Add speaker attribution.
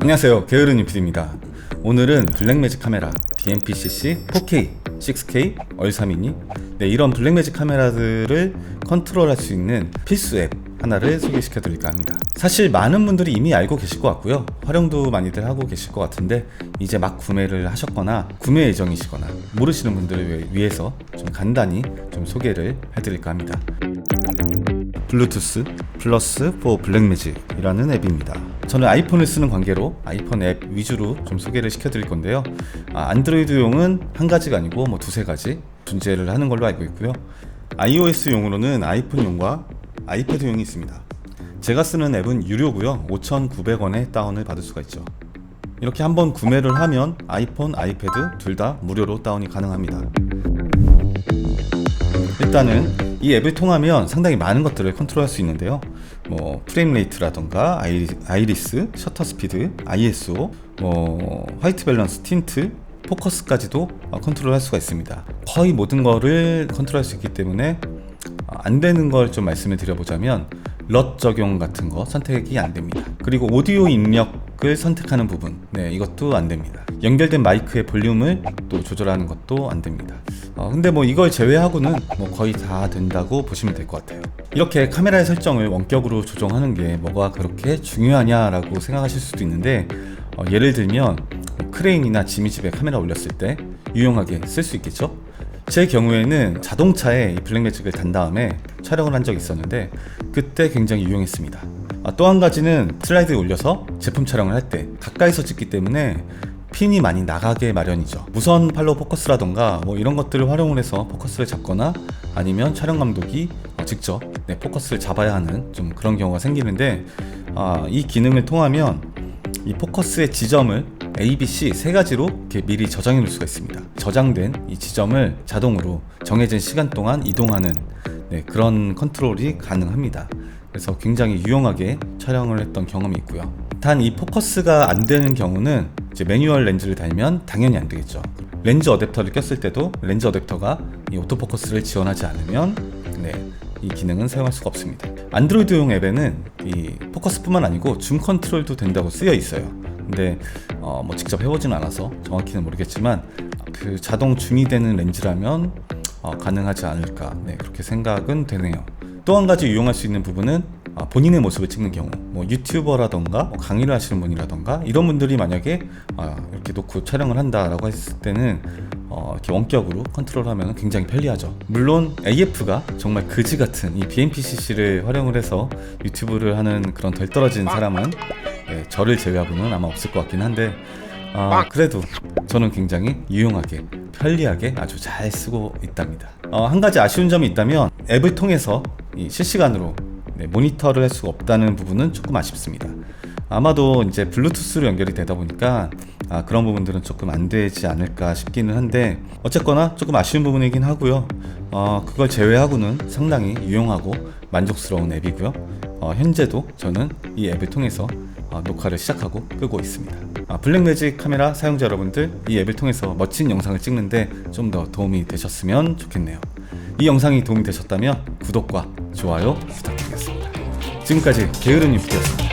Speaker 1: 안녕하세요. 게으른 유피디입니다. 오늘은 블랙매직 카메라 DMP-CC 4K, 6K, 얼3이니 네, 이런 블랙매직 카메라들을 컨트롤할 수 있는 필수 앱 하나를 소개시켜 드릴까 합니다. 사실 많은 분들이 이미 알고 계실 것 같고요. 활용도 많이들 하고 계실 것 같은데 이제 막 구매를 하셨거나 구매 예정이시거나 모르시는 분들을 위- 위해서 좀 간단히 좀 소개를 해드릴까 합니다 블루투스 플러스 4 블랙매직이라는 앱입니다. 저는 아이폰을 쓰는 관계로 아이폰 앱 위주로 좀 소개를 시켜드릴 건데요. 아, 안드로이드용은 한 가지가 아니고 뭐 두세 가지 존재를 하는 걸로 알고 있고요. iOS용으로는 아이폰용과 아이패드용이 있습니다. 제가 쓰는 앱은 유료고요. 5,900원에 다운을 받을 수가 있죠. 이렇게 한번 구매를 하면 아이폰, 아이패드 둘 다 무료로 다운이 가능합니다. 일단은 이 앱을 통하면 상당히 많은 것들을 컨트롤할 수 있는데요. 뭐 프레임 레이트라던가 아이, 아이리스, 셔터 스피드, ISO, 뭐 화이트 밸런스, 틴트, 포커스까지도 어, 컨트롤할 수가 있습니다. 거의 모든 거를 컨트롤할 수 있기 때문에 어, 안 되는 걸 좀 말씀을 드려보자면 럿 적용 같은 거 선택이 안 됩니다. 그리고 오디오 입력 을 선택하는 부분, 네 이것도 안 됩니다. 연결된 마이크의 볼륨을 또 조절하는 것도 안 됩니다. 어, 근데 뭐 이걸 제외하고는 뭐 거의 다 된다고 보시면 될 것 같아요. 이렇게 카메라의 설정을 원격으로 조정하는 게 뭐가 그렇게 중요하냐라고 생각하실 수도 있는데 어, 예를 들면 크레인이나 짐이 집에 카메라 올렸을 때 유용하게 쓸 수 있겠죠? 제 경우에는 자동차에 이 블랙매직을 단 다음에 촬영을 한 적이 있었는데 그때 굉장히 유용했습니다. 아, 또한 가지는 슬라이드에 올려서 제품 촬영을 할 때 가까이서 찍기 때문에 핀이 많이 나가게 마련이죠. 무선 팔로우 포커스라던가 뭐 이런 것들을 활용을 해서 포커스를 잡거나 아니면 촬영 감독이 어, 직접 네, 포커스를 잡아야 하는 좀 그런 경우가 생기는데 아, 이 기능을 통하면 이 포커스의 지점을 A, B, C 세 가지로 이렇게 미리 저장해 놓을 수가 있습니다. 저장된 이 지점을 자동으로 정해진 시간 동안 이동하는 네, 그런 컨트롤이 가능합니다. 그래서 굉장히 유용하게 촬영을 했던 경험이 있고요. 단 이 포커스가 안 되는 경우는 이제 매뉴얼 렌즈를 달면 당연히 안 되겠죠. 렌즈 어댑터를 꼈을 때도 렌즈 어댑터가 이 오토포커스를 지원하지 않으면 네, 이 기능은 사용할 수가 없습니다. 안드로이드용 앱에는 이 포커스뿐만 아니고 줌 컨트롤도 된다고 쓰여 있어요. 근데 어, 뭐 직접 해보진 않아서 정확히는 모르겠지만 그 자동 줌이 되는 렌즈라면 어, 가능하지 않을까 네, 그렇게 생각은 되네요. 또 한 가지 유용할 수 있는 부분은 아, 본인의 모습을 찍는 경우, 뭐 유튜버라던가 뭐 강의를 하시는 분이라던가 이런 분들이 만약에 아, 이렇게 놓고 촬영을 한다라고 했을 때는 어, 이렇게 원격으로 컨트롤하면 굉장히 편리하죠. 물론 AF가 정말 그지 같은 이 BMPCC를 활용을 해서 유튜브를 하는 그런 덜 떨어진 사람은 네, 저를 제외하고는 아마 없을 것 같긴 한데 아, 그래도 저는 굉장히 유용하게 편리하게 아주 잘 쓰고 있답니다. 어, 한 가지 아쉬운 점이 있다면 앱을 통해서 이 실시간으로 네, 모니터를 할 수가 없다는 부분은 조금 아쉽습니다. 아마도 이제 블루투스로 연결이 되다 보니까 아, 그런 부분들은 조금 안 되지 않을까 싶기는 한데 어쨌거나 조금 아쉬운 부분이긴 하고요. 어, 그걸 제외하고는 상당히 유용하고 만족스러운 앱이고요. 어, 현재도 저는 이 앱을 통해서 어, 녹화를 시작하고 끄고 있습니다. 아, 블랙매직 카메라 사용자 여러분들 이 앱을 통해서 멋진 영상을 찍는데 좀 더 도움이 되셨으면 좋겠네요. 이 영상이 도움이 되셨다면 구독과 좋아요 부탁드리겠습니다. 지금까지 게으른 유피였습니다.